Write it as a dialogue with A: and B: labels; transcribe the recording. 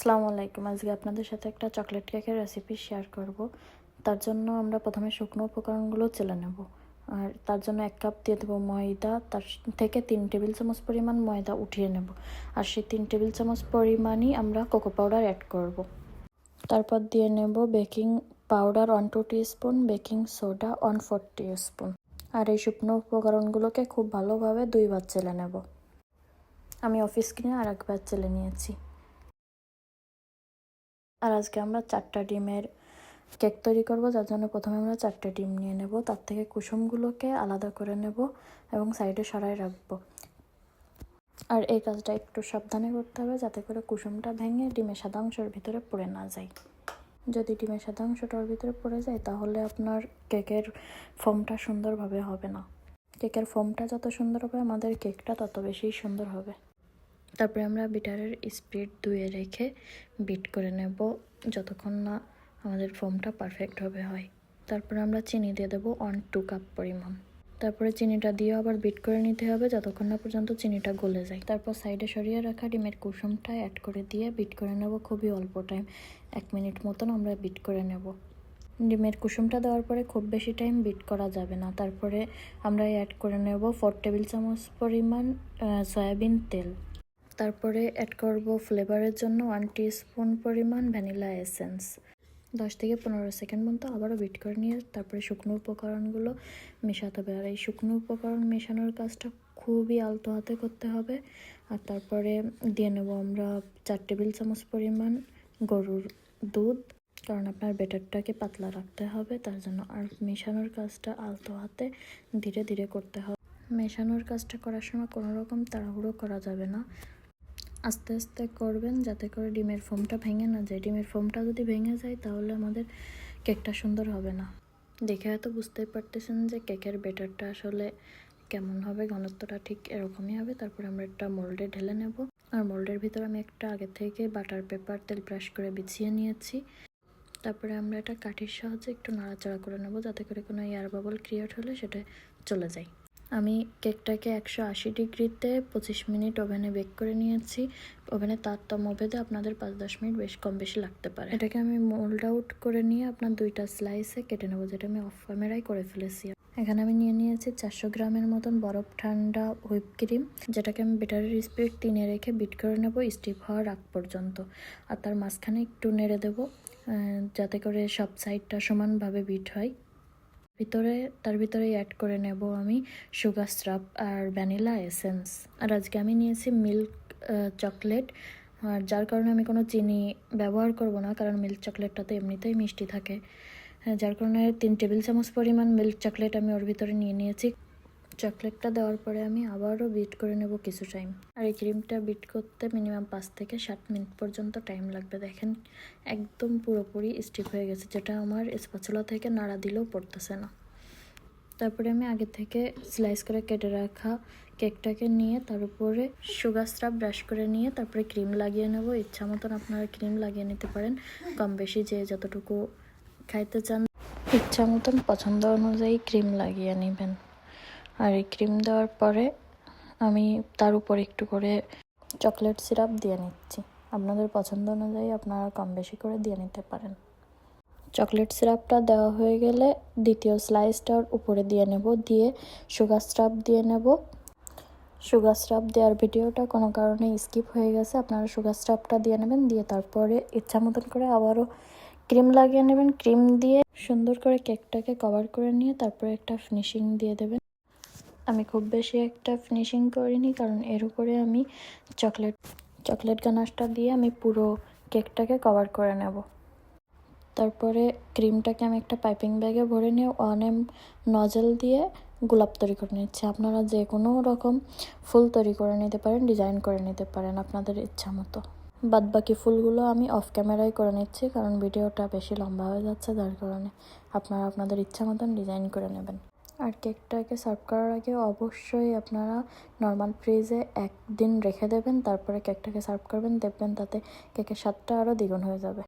A: আসসালামু আলাইকুম। আজকে আপনাদের সাথে একটা চকলেট কেকের রেসিপি শেয়ার করব। তার জন্য আমরা প্রথমে শুকনো উপকরণগুলো চেলে নেব। আর তার জন্য এক কাপ দিয়ে দেবো ময়দা। তার থেকে তিন টেবিল চামচ পরিমাণ ময়দা উঠিয়ে নেব। আর সেই তিন টেবিল চামচ পরিমাণই আমরা কোকো পাউডার অ্যাড করব। তারপর দিয়ে নেব baking powder one two spoon baking soda one four spoon আর এই শুকনো উপকরণগুলোকে খুব ভালোভাবে দুইবার চেলে নেব। আমি অফিস কিনে আর একবার চেলে নিয়েছি। আর আজকে আমরা চারটা ডিমের কেক তৈরি করব, যার জন্য প্রথমে আমরা চারটে ডিম নিয়ে নেব। তার থেকে কুসুমগুলোকে আলাদা করে নেব এবং সাইডে সরাই রাখব। আর এই কাজটা একটু সাবধানে করতে হবে, যাতে করে কুসুমটা ভেঙে ডিমের সাদা অংশের ভিতরে পড়ে না যায়। যদি ডিমের সাদা অংশটার ভিতরে পড়ে যায়, তাহলে আপনার কেকের ফোমটা সুন্দরভাবে হবে না। কেকের ফোমটা যত সুন্দর হবে, আমাদের কেকটা তত বেশি সুন্দর হবে। তারপরে আমরা বিটারের স্পিড ধুয়ে রেখে বিট করে নেব যতক্ষণ না আমাদের ফোমটা পারফেক্টভাবে হয়। তারপরে আমরা চিনি দিয়ে দেবো ওয়ান টু কাপ পরিমাণ। তারপরে চিনিটা দিয়ে আবার বিট করে নিতে হবে যতক্ষণ না পর্যন্ত চিনিটা গলে যায়। তারপর সাইডে সরিয়ে রাখা ডিমের কুসুমটা অ্যাড করে দিয়ে বিট করে নেব খুবই অল্প টাইম এক মিনিট মতন আমরা বিট করে নেব। ডিমের কুসুমটা দেওয়ার পরে খুব বেশি টাইম বিট করা যাবে না। তারপরে আমরা অ্যাড করে নেব ফোর টেবিল চামচ পরিমাণ সয়াবিন তেল। তারপরে অ্যাড করব ফ্লেভারের জন্য ওয়ান স্পুন পরিমাণ ভ্যানিলা এসেন্স দশ থেকে পনেরো সেকেন্ড মতো আবারও বিট করে নিয়ে তারপরে শুকনো উপকরণগুলো মেশাতে হবে। আর এই শুকনো উপকরণ মেশানোর কাজটা খুবই আলতো হাতে করতে হবে। আর তারপরে দিয়ে নেব আমরা চার টেবিল চামচ পরিমাণ গরুর দুধ। কারণ আপনার বেটারটাকে পাতলা রাখতে হবে, তার জন্য আর মেশানোর কাজটা আলতো হাতে ধীরে ধীরে করতে হবে। মেশানোর কাজটা করার সময় কোনো রকম তাড়াহুড়ো করা যাবে না। আস্তে আস্তে করবেন যাতে করে ডিমের ফোমটা ভেঙে না যায়। ডিমের ফোমটা যদি ভেঙে যায় তাহলে আমাদের কেকটা সুন্দর হবে না। দেখে হয়তো বুঝতেই পারতেছেন যে কেকের বেটারটা আসলে কেমন হবে, ঘনত্বটা ঠিক এরকমই হবে। তারপরে আমরা একটা মোল্ডে ঢেলে নেব। আর মোল্ডের ভিতর আমি একটা আগে থেকে বাটার পেপার, তেল ব্রাশ করে বিছিয়ে নিয়েছি। তারপরে আমরা এটা কাঠির সাহায্যে একটু নাড়াচাড়া করে নেব যাতে করে কোনো এয়ার বাবল ক্রিয়েট হলে সেটা চলে যায়। আমি কেকটাকে একশো আশি ডিগ্রিতে পঁচিশ মিনিট ওভেনে বেক করে নিয়েছি। ওভেনে তারতম ভেদে আপনাদের পাঁচ দশ মিনিট বেশ কম বেশি লাগতে পারে। এটাকে আমি মোল্ড আউট করে নিয়ে আপনার দুইটা স্লাইসে কেটে নেব, যেটা আমি অফ ক্যামেরায় করে ফেলেছি। এখানে আমি নিয়ে নিয়েছি চারশো গ্রামের মতন বরফ ঠান্ডা হুইপ ক্রিম যেটাকে আমি বেটারের স্পিড তিনে রেখে বিট করে নেব স্টিপ হওয়ার আগ পর্যন্ত। আর তার মাঝখানে একটু নেড়ে দেবো যাতে করে সব সাইডটা সমানভাবে বিট হয়। ভিতরে তার ভিতরে অ্যাড করে নেব আমি সুগার স্ট্রাপ আর ভ্যানিলা এসেন্স আর আজকে আমি নিয়েছি মিল্ক চকলেট আর যার কারণে আমি কোনো চিনি ব্যবহার করব না কারণ মিল্ক চকলেটটা তো এমনিতেই মিষ্টি থাকে। হ্যাঁ, যার কারণে তিন টেবিল চামচ পরিমাণ মিল্ক চকলেট আমি ওর ভিতরে নিয়ে নিয়েছি। চকলেটটা দেওয়ার পরে আমি আবারও বিট করে নেব কিছু টাইম আর এই ক্রিমটা বিট করতে মিনিমাম পাঁচ থেকে সাত মিনিট পর্যন্ত টাইম লাগবে। দেখেন, একদম পুরোপুরি স্টিপ হয়ে গেছে, যেটা আমার স্পাচুলা থেকে নাড়া দিলেও পড়তেছে না। তারপরে আমি আগে থেকে স্লাইস করে কেটে রাখা কেকটাকে নিয়ে, তার উপরে সুগার স্রাব ব্রাশ করে নিয়ে, তারপরে ক্রিম লাগিয়ে নেব। ইচ্ছা মতন আপনারা ক্রিম লাগিয়ে নিতে পারেন। কম বেশি যে যতটুকু খাইতে চান, ইচ্ছা মতন পছন্দ অনুযায়ী ক্রিম লাগিয়ে নেবেন। আর এই ক্রিম দেওয়ার পরে আমি তার উপর একটু করে চকলেট সিরাপ দিয়ে নিচ্ছি। আপনাদের পছন্দ অনুযায়ী আপনারা কম বেশি করে দিয়ে নিতে পারেন। চকলেট সিরাপটা দেওয়া হয়ে গেলে দ্বিতীয় স্লাইসটার উপরে দিয়ে নেব, দিয়ে সুগার স্রাপ দিয়ে নেব। সুগার স্রাপ দেওয়ার ভিডিওটা কোনো কারণে স্কিপ হয়ে গেছে, আপনারা সুগার স্রাপটা দিয়ে নেবেন, দিয়ে তারপরে ইচ্ছা মতন করে আবারও ক্রিম লাগিয়ে নেবেন। ক্রিম দিয়ে সুন্দর করে কেকটাকে কভার করে নিয়ে তারপরে একটা ফিনিশিং দিয়ে দেবেন। আমি খুব বেশি একটা ফিনিশিং করিনি, কারণ এর উপরে আমি চকলেট চকলেট গানাশটা দিয়ে আমি পুরো কেকটাকে কভার করে নেব। তারপরে ক্রিমটাকে আমি একটা পাইপিং ব্যাগে ভরে নিয়ে ওয়ান এম নজেল দিয়ে গোলাপ তৈরি করে নিচ্ছি। আপনারা যে কোনো রকম ফুল তৈরি করে নিতে পারেন ডিজাইন করে নিতে পারেন আপনাদের ইচ্ছা মতো। বাদ বাকি ফুলগুলো আমি অফ ক্যামেরায় করে নিচ্ছি, কারণ ভিডিওটা বেশি লম্বা হয়ে যাচ্ছে, যার কারণে আপনারা আপনাদের ইচ্ছা মতন ডিজাইন করে নেবেন। আর কেকটাকে সার্ভ করার আগে অবশ্যই আপনারা নর্মাল ফ্রিজে একদিন রেখে দেবেন, তারপরে কেকটাকে সার্ভ করবেন, দেখবেন তাতে কেকের স্বাদটা আরও দ্বিগুণ হয়ে যাবে।